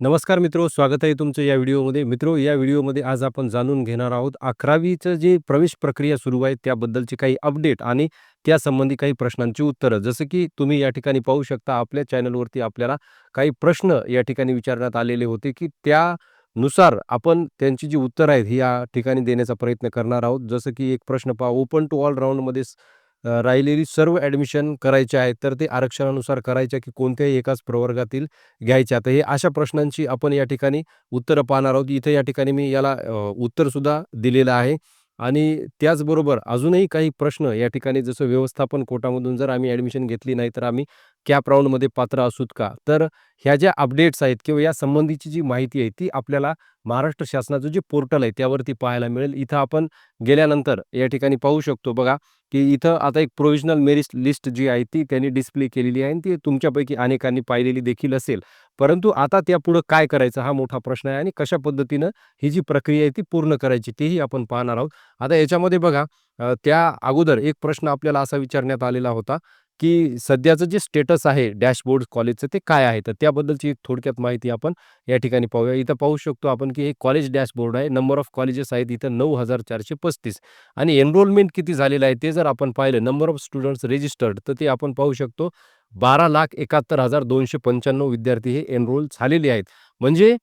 नमस्कार मित्रो स्वागत आहे तुमचं या व्हिडिओमध्ये. मित्रो या व्हिडिओमध्ये आज आपण जाणून घेणार आहोत अकरावीचं जे प्रवेश प्रक्रिया सुरू आहे त्याबद्दलची काही अपडेट आणि त्यासंबंधी काही प्रश्नांची उत्तरं. जसं की तुम्ही या ठिकाणी पाहू शकता आपल्या चॅनलवरती आपल्याला काही प्रश्न या ठिकाणी विचारण्यात आलेले होते की त्यानुसार आपण त्यांची जी उत्तरं आहेत ही या ठिकाणी देण्याचा प्रयत्न करणार आहोत. जसं की एक प्रश्न पहा ओपन टू ऑल राऊंडमध्ये राहिलेली सर्व ॲडमिशन करायचे आहेत तर ते आरक्षणानुसार करायच्या की कोणत्याही एकाच प्रवर्गातील घ्यायच्या तर हे अशा प्रश्नांची आपण या ठिकाणी उत्तरं पाहणार आहोत. इथे या ठिकाणी मी याला उत्तरसुद्धा दिलेलं आहे. आणि त्याचबरोबर अजूनही काही प्रश्न या ठिकाणी जसं व्यवस्थापन कोटामधून जर आम्ही ॲडमिशन घेतली नाही तर आम्ही कॅप राऊंडमध्ये पात्र असूत का? तर ह्या ज्या अपडेट्स आहेत किंवा या संबंधीची जी माहिती आहे ती आपल्याला महाराष्ट्र शासनाचं जे पोर्टल आहे त्यावरती पाहायला मिळेल. इथं आपण गेल्यानंतर या ठिकाणी पाहू शकतो बघा की इथं आता एक प्रोव्हिजनल मेरिट लिस्ट जी आहे ती त्यांनी डिस्प्ले केलेली आहे आणि ती तुमच्यापैकी अनेकांनी पाहिलेली देखील असेल. परंतु आता त्यापुढं काय करायचं हा मोठा प्रश्न आहे आणि कशा पद्धतीनं ही जी प्रक्रिया आहे ती पूर्ण करायची तेही आपण पाहणार आहोत. आता याच्यामध्ये बघा त्या अगोदर एक प्रश्न आपल्याला असा विचारण्यात आलेला होता की सध्याचं जे स्टेटस आहे डॅशबोर्ड कॉलेजचं ते काय आहे? तर त्याबद्दलची एक थोडक्यात माहिती आपण या ठिकाणी पाहूया. इथं पाहू शकतो आपण की हे कॉलेज डॅशबोर्ड आहे. नंबर ऑफ कॉलेजेस आहेत इथं नऊ हजार चारशे पस्तीस. आणि एनरोलमेंट किती झालेलं आहे ते जर आपण पाहिलं नंबर ऑफ स्टुडंट्स रजिस्टर्ड तर ते आपण पाहू शकतो बारा लाख एकाहत्तर हजार दोनशे पंच्याण्णव विद्यार्थी हे एनरोल झालेले आहेत. म्हणजे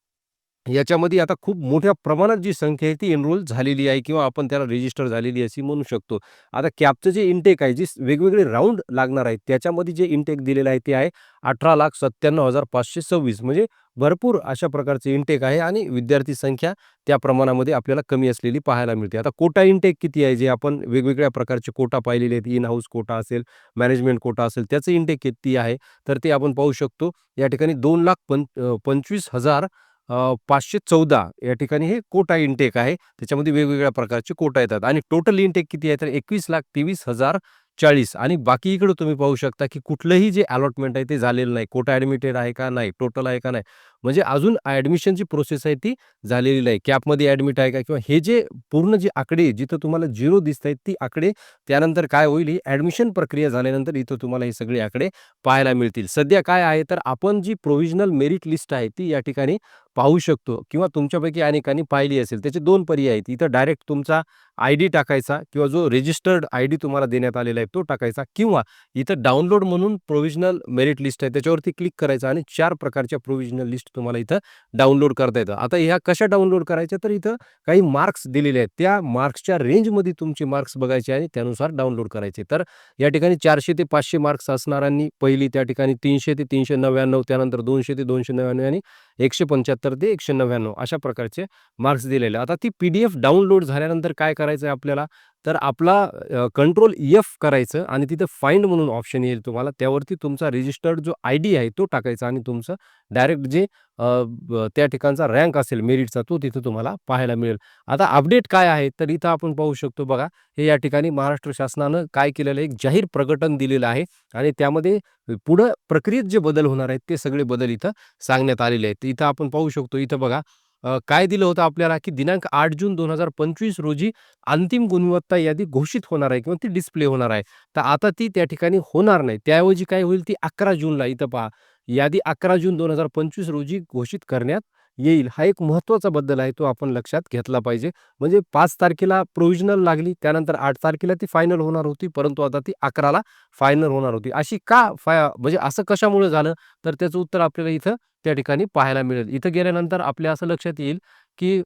याच्यामध्ये आता खूप मोठ्या प्रमाणात जी संख्या आहे ती एनरोल झालेली आहे किंवा आपण त्याला रजिस्टर झालेली अशी म्हणू शकतो. आता कॅपचं जे इंटेक आहे जी वेगवेगळे राऊंड लागणार आहेत त्याच्यामध्ये जे इंटेक दिलेलं आहे ते आहे अठरा लाख सत्त्याण्णव हजार पाचशे सव्वीस. म्हणजे भरपूर अशा प्रकारचे इंटेक आहे आणि विद्यार्थी संख्या त्या प्रमाणामध्ये आपल्याला कमी असलेली पाहायला मिळते. आता कोटा इंटेक किती आहे? जे आपण वेगवेगळ्या प्रकारचे कोटा पाहिलेले आहेत इन हाऊस कोटा असेल मॅनेजमेंट कोटा असेल त्याचं इंटेक किती आहे? तर ते आपण पाहू शकतो. या ठिकाणी दोन लाख पंचवीस हजार पाचशे चौदा या ठिकाणी हे कोटा इंटेक आहे. त्याच्यामध्ये वेगवेगळ्या प्रकारचे कोटा येतात. आणि टोटल इंटेक किती आहे? तर एकवीस लाख तेवीस हजार चाळीस. आणि बाकी इकडं तुम्ही पाहू शकता की कुठलंही जे अलॉटमेंट आहे ते झालेलं नाही. कोटा ॲडमिटेड आहे का नाही? टोटल आहे का नाही? म्हणजे अजून ॲडमिशनची प्रोसेस आहे ती झालेली नाही. कॅपमध्ये ॲडमिट आहे का? किंवा हे जे पूर्ण जे आकडे जिथं तुम्हाला झिरो दिसत आहेत ती आकडे त्यानंतर काय होईल? ही ॲडमिशन प्रक्रिया झाल्यानंतर इथं तुम्हाला हे सगळे आकडे पाहायला मिळतील. सध्या काय आहे? तर आपण जी प्रोव्हिजनल मेरिट लिस्ट आहे ती या ठिकाणी पाहू शकतो. किंवा तुमच्यापैकी अनेकांनी पाहिली असेल त्याचे दोन पर्याय आहेत. इथं डायरेक्ट तुमचा आय डी टाकायचा किंवा जो रजिस्टर्ड आय डी तुम्हाला देण्यात आलेला आहे तो टाकायचा. किंवा इथं डाउनलोड म्हणून प्रोव्हिजनल मेरिट लिस्ट आहे त्याच्यावरती क्लिक करायचा आणि चार प्रकारच्या प्रोव्हिजनल लिस्ट तुम्हाला इथं डाउनलोड करता येतं. आता ह्या कशा डाउनलोड करायच्या? तर इथं काही मार्क्स दिलेले आहेत. त्या मार्क्सच्या रेंजमध्ये तुमचे मार्क्स बघायचे आणि त्यानुसार डाउनलोड करायचे. तर या ठिकाणी चारशे ते पाचशे मार्क्स असणाऱ्यांनी पहिली त्या ठिकाणी तीनशे ते तीनशे नव्याण्णव त्यानंतर दोनशे ते दोनशे नव्याण्णव आणि एकशे पंच्याहत्तर ते एकशे नव्याण्णव अशा प्रकारचे मार्क्स दिलेले. आता ती पी डी एफ डाउनलोड झाल्यानंतर काय करायचं आहे आपल्याला? तर आपला कंट्रोल एफ करायचं आणि तिथं फाइंड म्हणून ऑप्शन येईल तुम्हाला. त्यावरती तुमचा रजिस्टर्ड जो आय डी आहे तो टाकायचा आणि तुमचं डायरेक्ट जे त्या ठिकाणचा रँक असेल मेरिटचा तो तिथं तुम्हाला पाहायला मिळेल. आता अपडेट काय आहे तर इथं आपण पाहू शकतो बघा हे या ठिकाणी महाराष्ट्र शासनानं काय केलेलं आहे एक जाहीर प्रकटन दिलेलं आहे आणि त्यामध्ये पुढं प्रक्रियेत जे बदल होणार आहेत ते सगळे बदल इथं सांगण्यात आलेले आहेत. इथं आपण पाहू शकतो इथं बघा काय दिलं होतं आपल्याला की दिनांक आठ जून दोन हजार पंचवीस रोजी अंतिम गुणवत्ता यादी घोषित होणार आहे किंवा ती डिस्प्ले होणार आहे. तर आता ती त्या ठिकाणी होणार नाही. त्याऐवजी काय होईल ती अकरा जूनला इथं पहा. यादी अकरा जून दोन हजार पंचवीस रोजी घोषित करण्यात येईल. हा एक महत्त्वाचा बदल आहे तो आपण लक्षात घेतला पाहिजे. म्हणजे पाच तारखेला प्रोव्हिजनल लागली त्यानंतर आठ तारखेला ती फायनल होणार होती परंतु आता ती अकराला फायनल होणार होती. अशी का फाय म्हणजे असं कशामुळे झालं? तर त्याचं उत्तर आपल्याला इथं त्या ठिकाणी पाहायला मिळेल. इथं गेल्यानंतर आपल्या असं लक्षात येईल की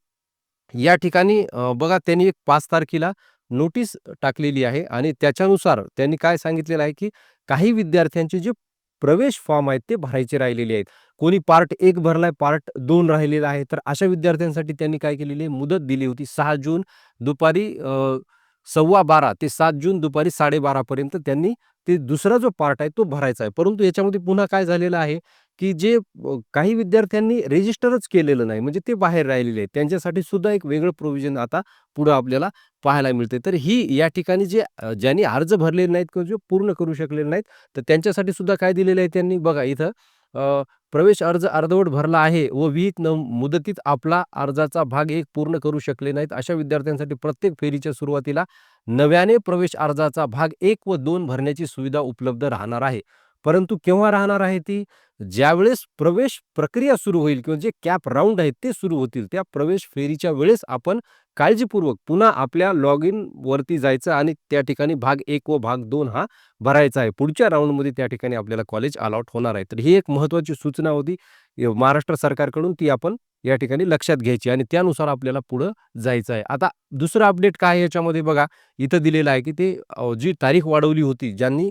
या ठिकाणी बघा त्यांनी एक पाच तारखेला नोटीस टाकलेली आहे आणि त्याच्यानुसार त्यांनी काय सांगितलेलं आहे की काही विद्यार्थ्यांचे जे प्रवेश फॉर्म आहेत ते भरायचे राहिलेले आहेत. कोणी पार्ट एक भरलाय पार्ट दोन राहिलेला आहे तर अशा विद्यार्थ्यांसाठी त्यांनी काय केलेली आहे? मुदत दिली होती. सहा जून दुपारी सव्वा बारा ते सात जून दुपारी साडेबारापर्यंत त्यांनी ते दुसरा जो पार्ट आहे तो भरायचा आहे. परंतु याच्यामध्ये पुन्हा काय झालेलं आहे की जे काही विद्यार्थ्यांनी रजिस्टरच केलेलं नाही म्हणजे ते बाहेर राहिलेले आहेत. त्यांच्यासाठी सुद्धा एक वेगळं प्रोव्हिजन आता पुढं आपल्याला पाहायला मिळते तर ही या ठिकाणी जे ज्यांनी अर्ज भरलेले नाहीत किंवा जे पूर्ण करू शकलेले नाहीत तर त्यांच्यासाठी सुद्धा काय दिलेलं आहे त्यांनी? बघा इथं प्रवेश अर्ज अर्धवट भरला आहे व विहित न मुदतीत आपला अर्जाचा भाग एक पूर्ण करू शकले नाहीत. अशा विद्यार्थ्यांसाठी प्रत्येक फेरीच्या सुरुवातीला नव्याने प्रवेश अर्जाचा भाग एक व दोन भरण्याची सुविधा उपलब्ध राहणार आहे. परंतु केव्हा राहणार आहे ती? ज्यावेळेस प्रवेश प्रक्रिया सुरू होईल किंवा जे कॅप राऊंड आहेत ते सुरू होतील त्या प्रवेश फेरीच्या वेळेस आपण काळजीपूर्वक पुन्हा आपल्या लॉग इन वरती जायचं आणि त्या ठिकाणी भाग एक व भाग दोन हा भरायचा आहे. पुढच्या राऊंडमध्ये त्या ठिकाणी आपल्याला कॉलेज अलॉट होणार आहे. तर ही एक महत्त्वाची सूचना होती. महाराष्ट्र सरकारकडून ती आपण या ठिकाणी लक्षात घ्यायची आणि त्यानुसार आपल्याला पुढं जायचं आहे. आता दुसरं अपडेट काय याच्यामध्ये बघा. इथं दिलेलं आहे की ते जी तारीख वाढवली होती ज्यांनी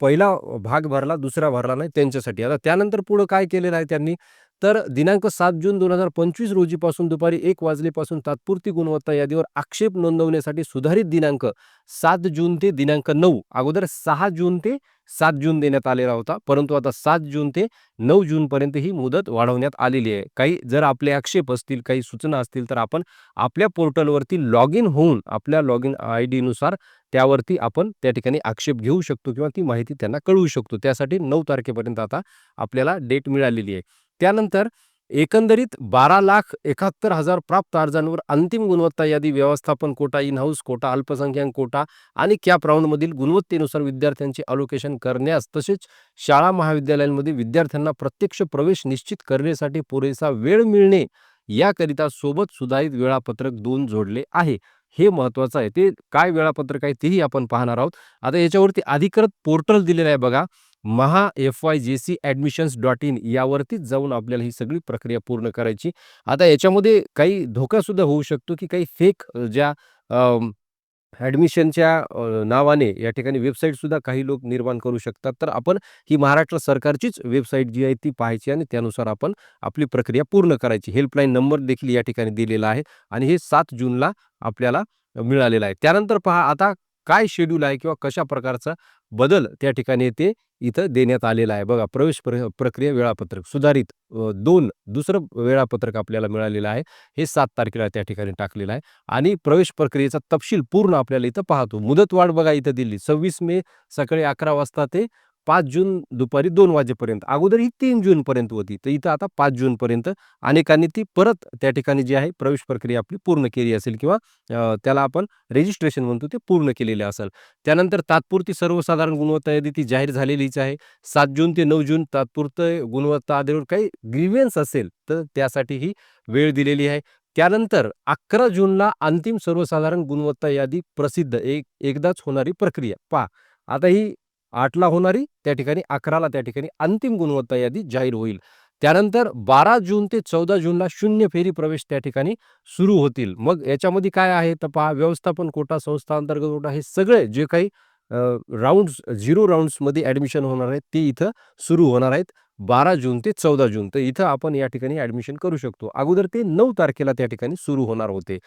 पहिला भाग भरला दुसरा भरला नाही त्यांच्यासाठी. आता त्यानंतर पुढं काय केलेलं आहे त्यांनी? तर दिनांक सात जून दोन हजार पंचवीस रोजीपासून दुपारी एक वाजलेपासून तात्पुरती गुणवत्ता यादीवर आक्षेप नोंदवण्यासाठी सुधारित दिनांक सात जून ते दिनांक नऊ. अगोदर सहा जून ते सात जून देण्यात आलेला होता परंतु आता सात जून ते नऊ जूनपर्यंत ही मुदत वाढवण्यात आलेली आहे. काही जर आपले आक्षेप असतील काही सूचना असतील तर आपण आपल्या पोर्टलवरती लॉग इन होऊन आपल्या लॉग इन आय डीनुसार त्यावरती आपण त्या ठिकाणी आक्षेप घेऊ शकतो किंवा ती माहिती त्यांना कळवू शकतो. त्यासाठी नऊ तारखेपर्यंत आता आपल्याला डेट मिळालेली आहे. त्यानंतर एकंदरीत बारा लाख एकाहत्तर हजार प्राप्त अर्जांवर अंतिम गुणवत्ता यादी व्यवस्थापन कोटा इन हाऊस कोटा अल्पसंख्याक कोटा आणि कॅप राऊंडमधील गुणवत्तेनुसार विद्यार्थ्यांचे अलोकेशन करण्यास तसेच शाळा महाविद्यालयांमध्ये विद्यार्थ्यांना प्रत्यक्ष प्रवेश निश्चित करण्यासाठी पुरेसा वेळ मिळणे याकरिता सोबत सुधारित वेळापत्रक दोन जोडले आहे. हे महत्वाचं आहे. ते काय वेळापत्रक आहे तेही आपण पाहणार आहोत. आता याच्यावरती अधिकृत पोर्टल दिलेलं आहे बघा. Maha F Y J C admissions dot in यावरतीच जाऊन आपल्याला ही सगळी प्रक्रिया पूर्ण करायची. आता याच्यामध्ये काही धोकासुद्धा होऊ शकतो की काही फेक ज्या ॲडमिशनच्या नावाने या ठिकाणी वेबसाईटसुद्धा काही लोक निर्माण करू शकतात. तर आपण ही महाराष्ट्र सरकारचीच वेबसाईट जी आहे ती पाहायची आणि त्यानुसार आपण आपली प्रक्रिया पूर्ण करायची. हेल्पलाईन नंबर देखील या ठिकाणी दिलेला आहे आणि हे सात जूनला आपल्याला मिळालेलं आहे. त्यानंतर पहा आता काय शेड्यूल आहे किंवा कशा प्रकारचा बदल त्या ठिकाणी ते इथं देण्यात आलेला आहे. बघा प्रवेश प्र प्रक्रिया वेळापत्रक सुधारित दोन दुसरं वेळापत्रक आपल्याला मिळालेलं आहे. हे सात तारखेला त्या ठिकाणी टाकलेलं आहे. आणि प्रवेश प्रक्रियेचा तपशील पूर्ण आपल्याला इथं पाहतो. मुदतवाढ बघा इथं दिली. सव्वीस मे सकाळी अकरा वाजता ते पाच जून दुपारी दोन वाजेपर्यंत. अगोदर ही तीन जूनपर्यंत होती. तर इथं आता पाच जूनपर्यंत अनेकांनी ती परत त्या ठिकाणी जी आहे प्रवेश प्रक्रिया आपली पूर्ण केली असेल किंवा त्याला आपण रजिस्ट्रेशन म्हणतो ते पूर्ण केलेले असेल. त्यानंतर तात्पुरती सर्वसाधारण गुणवत्ता यादी ती जाहीर झालेलीच आहे. सात जून ते नऊ जून तात्पुरतं गुणवत्ता आधारावर काही ग्रीव्हन्स असेल तर त्यासाठी ही वेळ दिलेली आहे. त्यानंतर अकरा जूनला अंतिम सर्वसाधारण गुणवत्ता यादी प्रसिद्ध एक एकदाच होणारी प्रक्रिया. पहा आता ही आठला होणारी त्या ठिकाणी अकराला त्या ठिकाणी अंतिम गुणवत्ता यादी जाहीर होईल. त्यानंतर बारा जून ते चौदा जूनला शून्य फेरी प्रवेश त्या ठिकाणी सुरू होतील. मग याच्यामध्ये काय आहे तर पहा व्यवस्थापन कोटा संस्था अंतर्गत कोटा हे सगळे जे काही राऊंड्स झिरो राऊंड्समध्ये ॲडमिशन होणार आहेत ते इथं सुरू होणार आहेत. बारा जून ते चौदा जून तर इथं आपण या ठिकाणी ॲडमिशन करू शकतो. अगोदर ते नऊ तारखेला त्या ठिकाणी सुरू होणार होते.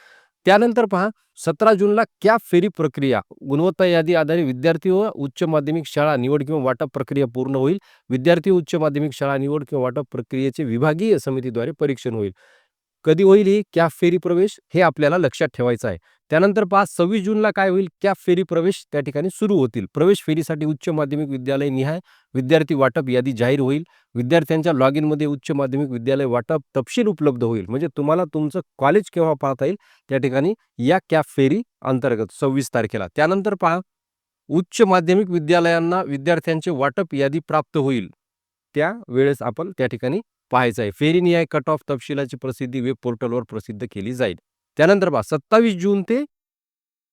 त्यानंतर पहा सतरा जूनला क्या फेरी प्रक्रिया? गुणवत्ता यादी आधारित विद्यार्थी व उच्च माध्यमिक शाळा निवड किंवा वाटप प्रक्रिया पूर्ण होईल. विद्यार्थी उच्च माध्यमिक शाळा निवड किंवा वाटप प्रक्रियेचे विभागीय समितीद्वारे परीक्षण होईल. कधी होईल ही? कॅप फेरी प्रवेश? हे आपल्याला लक्षात ठेवायचं आहे. त्यानंतर पहा सव्वीस जूनला काय होईल? कॅप फेरी प्रवेश त्या ठिकाणी सुरू होतील. प्रवेश फेरीसाठी उच्च माध्यमिक विद्यालय निहाय. विद्यार्थी वाटप यादी जाहीर होईल. विद्यार्थ्यांच्या लॉग इनमध्ये उच्च माध्यमिक विद्यालय वाटप तपशील उपलब्ध होईल. म्हणजे तुम्हाला तुमचं कॉलेज केव्हा पाहता येईल? त्या ठिकाणी या कॅप फेरी अंतर्गत सव्वीस तारखेला. त्यानंतर पहा उच्च माध्यमिक विद्यालयांना विद्यार्थ्यांचे वाटप यादी प्राप्त होईल. त्या वेळेस आपण त्या ठिकाणी पाहायचं आहे फेरीनिहाय कट ऑफ तपशिलाची प्रसिद्धी वेब पोर्टलवर प्रसिद्ध केली जाईल. त्यानंतर पहा सत्तावीस जून ते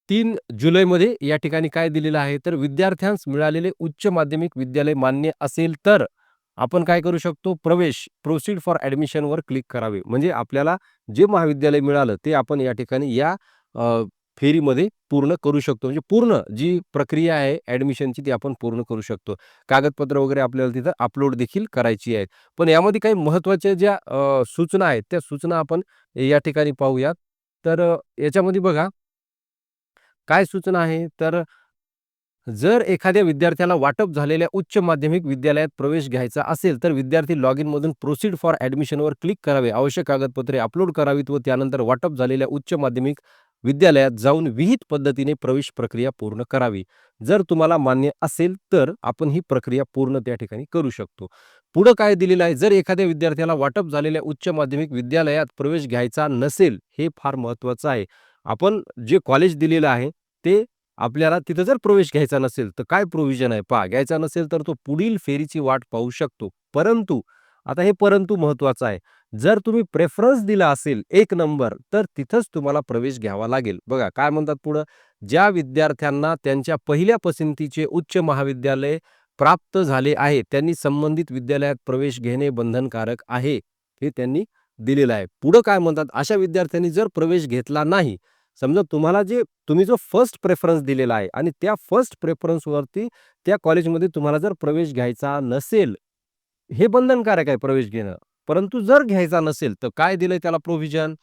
तीन जुलैमध्ये या ठिकाणी काय दिलेलं आहे? तर विद्यार्थ्यांस मिळालेले उच्च माध्यमिक विद्यालय मान्य असेल तर आपण काय करू शकतो? प्रवेश प्रोसीड फॉर ॲडमिशनवर क्लिक करावे. म्हणजे आपल्याला जे महाविद्यालय मिळालं ते आपण या ठिकाणी या फेरीमध्ये पूर्ण करू शकतो. म्हणजे पूर्ण जी प्रक्रिया आहे ॲडमिशनची ती आपण पूर्ण करू शकतो. कागदपत्र वगैरे आपल्याला तिथं अपलोड देखील करायची आहेत. पण यामध्ये काही महत्त्वाच्या ज्या सूचना आहेत त्या सूचना आपण या ठिकाणी पाहूयात. तर याच्यामध्ये बघा. काय सूचना आहे? तर जर एखाद्या विद्यार्थ्याला वाटप झालेल्या उच्च माध्यमिक विद्यालयात प्रवेश घ्यायचा असेल तर विद्यार्थी लॉग इनमधून प्रोसीड फॉर ॲडमिशनवर क्लिक करावे. आवश्यक कागदपत्रे अपलोड करावीत व त्यानंतर वाटप झालेल्या उच्च माध्यमिक विद्यालयात जाऊन विहित पद्धतीने प्रवेश प्रक्रिया पूर्ण करावी. जर तुम्हाला मान्य असेल तर आपण ही प्रक्रिया पूर्ण त्या ठिकाणी करू शकतो. पुढं काय दिलेलं आहे? जर एखाद्या विद्यार्थ्याला वाटप झालेल्या उच्च माध्यमिक विद्यालयात प्रवेश घ्यायचा नसेल हे फार महत्त्वाचं आहे. आपण जे कॉलेज दिलेलं आहे ते आपल्याला तिथं जर प्रवेश घ्यायचा नसेल तर काय प्रोव्हिजन आहे? पहा घ्यायचा नसेल तर तो पुढील फेरीची वाट पाहू शकतो. परंतु आता हे परंतु महत्त्वाचं आहे. जर तुम्ही प्रेफरन्स दिला असेल एक नंबर तर तिथंच तुम्हाला प्रवेश घ्यावा लागेल. बघा काय म्हणतात पुढं? ज्या विद्यार्थ्यांना त्यांच्या पहिल्या पसंतीचे उच्च महाविद्यालय प्राप्त झाले आहे त्यांनी संबंधित विद्यालयात प्रवेश घेणे बंधनकारक आहे हे त्यांनी दिलेलं आहे. पुढं काय म्हणतात? अशा विद्यार्थ्यांनी जर प्रवेश घेतला नाही समजा तुम्हाला जे तुम्ही जो फर्स्ट प्रेफरन्स दिलेला आहे आणि त्या फर्स्ट प्रेफरन्सवरती त्या कॉलेजमध्ये तुम्हाला जर प्रवेश घ्यायचा नसेल हे बंधनकारक आहे प्रवेश घेणं. परंतु जर घ्यायचा नसेल तर काय दिलंय त्याला प्रोव्हिजन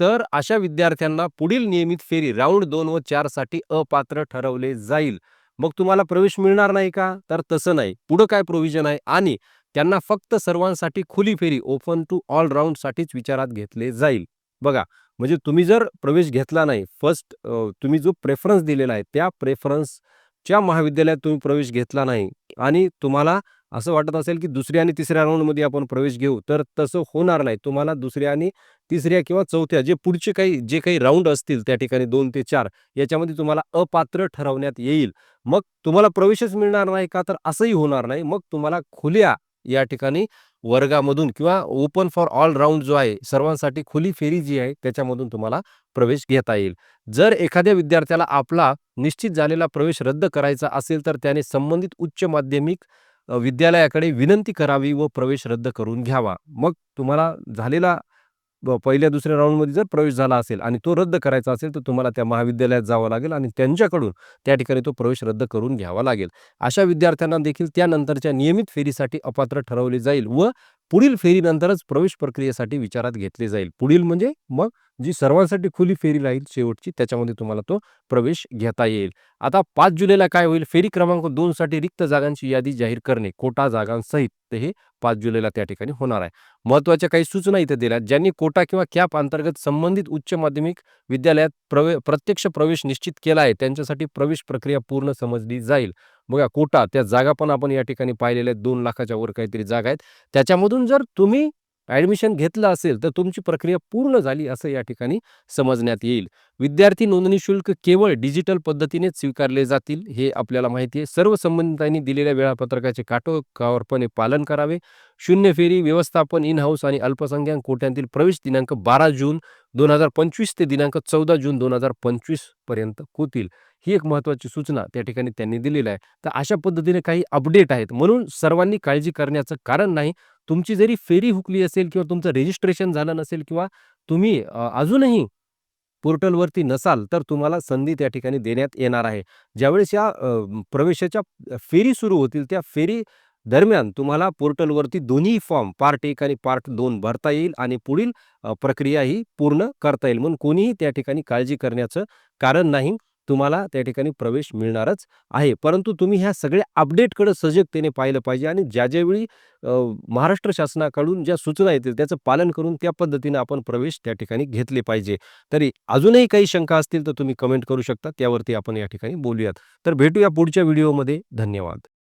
तर अशा विद्यार्थ्यांना पुढील नियमित फेरी राऊंड दोन व चारसाठी अपात्र ठरवले जाईल. मग तुम्हाला प्रवेश मिळणार नाही का? तर तसं नाही. पुढं काय प्रोव्हिजन आहे? आणि त्यांना फक्त सर्वांसाठी खुली फेरी ओपन टू ऑल राऊंडसाठीच विचारात घेतले जाईल. बघा म्हणजे तुम्ही जर प्रवेश घेतला नाही फर्स्ट तुम्ही जो प्रेफरन्स दिलेला आहे त्या प्रेफरन्सच्या महाविद्यालयात तुम्ही प्रवेश घेतला नाही. आणि तुम्हाला असं वाटत असेल की दुसऱ्या आणि तिसऱ्या राऊंडमध्ये आपण प्रवेश घेऊ तर तसं होणार नाही. तुम्हाला दुसऱ्या आणि तिसऱ्या किंवा चौथ्या जे पुढचे काही जे काही राऊंड असतील त्या ठिकाणी दोन ते चार याच्यामध्ये तुम्हाला अपात्र ठरवण्यात येईल. मग तुम्हाला प्रवेशच मिळणार नाही का? तर असंही होणार नाही. मग तुम्हाला खुल्या या ठिकाणी वर्गामधून किंवा ओपन फॉर ऑल राऊंड जो आहे सर्वांसाठी खुली फेरी जी आहे त्याच्यामधून तुम्हाला प्रवेश घेता येईल. जर एखाद्या विद्यार्थ्याला आपला निश्चित झालेला प्रवेश रद्द करायचा असेल तर त्याने संबंधित उच्च माध्यमिक विद्यालयाकडे विनंती करावी व प्रवेश रद्द करून घ्यावा. मग तुम्हाला झालेला पहिल्या दुसऱ्या राऊंडमध्ये जर प्रवेश झाला असेल आणि तो रद्द करायचा असेल तर तुम्हाला त्या महाविद्यालयात जावं लागेल आणि त्यांच्याकडून त्या ठिकाणी तो प्रवेश रद्द करून घ्यावा लागेल. अशा विद्यार्थ्यांना देखील त्यानंतरच्या नियमित फेरीसाठी अपात्र ठरवले जाईल व पुढील फेरीनंतरच प्रवेश प्रक्रियेसाठी विचारात घेतले जाईल. पुढील म्हणजे मग जी सर्वांसाठी खुली फेरी राहील शेवटची त्याच्यामध्ये तुम्हाला तो प्रवेश घेता येईल. आता पाच जुलैला काय होईल? फेरी क्रमांक दोन साठी रिक्त जागांची यादी जाहीर करणे कोटा जागांसहित ते हे पाच जुलैला त्या ठिकाणी होणार आहे. महत्त्वाच्या काही सूचना इथे दिल्या. ज्यांनी कोटा किंवा कॅप अंतर्गत संबंधित उच्च माध्यमिक विद्यालयात प्रवे प्रत्यक्ष प्रवेश निश्चित केला आहे त्यांच्यासाठी प्रवेश प्रक्रिया पूर्ण समजली जाईल. बघा कोटा त्या जागा पण आपण या ठिकाणी पाहिलेल्या आहेत. दोन लाखाच्या वर काहीतरी जागा आहेत. त्याच्यामधून जर तुम्ही ॲडमिशन घेतलं असेल तर तुमची प्रक्रिया पूर्ण झाली असं या ठिकाणी समजण्यात येईल. विद्यार्थी नोंदणी शुल्क केवळ डिजिटल पद्धतीनेच स्वीकारले जातील हे आपल्याला माहिती आहे. सर्व संबंधितांनी दिलेल्या वेळापत्रकाचे काटोकावरपणे पालन करावे. शून्य फेरी व्यवस्थापन इन हाऊस आणि अल्पसंख्याक कोट्यांतील प्रवेश दिनांक बारा जून दोन हजार पंचवीस ते दिनांक चौदा जून दोन हजार पंचवीसपर्यंत होतील. ही एक महत्त्वाची सूचना त्या ठिकाणी त्यांनी दिलेली आहे. तर अशा पद्धतीने काही अपडेट आहेत. म्हणून सर्वांनी काळजी करण्याचं कारण नाही तुमची जरी फेरी हुकली असेल किंवा तुमचं रजिस्ट्रेशन झालं नसेल किंवा तुम्ही अजूनही पोर्टलवरती नसाल तर तुम्हाला संधी त्या ठिकाणी देण्यात येणार आहे. ज्यावेळेस या प्रवेशाच्या फेरी सुरू होतील त्या फेरी दरम्यान तुम्हाला पोर्टलवरती दोन्ही फॉर्म पार्ट एक आणि पार्ट दोन भरता येईल आणि पुढील प्रक्रिया ही पूर्ण करता येईल. म्हणून कोणीही त्या ठिकाणी काळजी करण्याचं कारण नाही. तुम्हाला त्या ठिकाणी प्रवेश मिळणारच आहे. परंतु तुम्ही ह्या सगळ्या अपडेटकडे सजगतेने पाहिलं पाहिजे आणि ज्या ज्यावेळी महाराष्ट्र शासनाकडून ज्या सूचना येतील त्याचं पालन करून त्या पद्धतीने आपण प्रवेश त्या ठिकाणी घेतले पाहिजे. तरी अजूनही काही शंका असतील तर तुम्ही कमेंट करू शकता. त्यावरती आपण या ठिकाणी बोलूयात. तर भेटूया पुढच्या व्हिडिओमध्ये. धन्यवाद.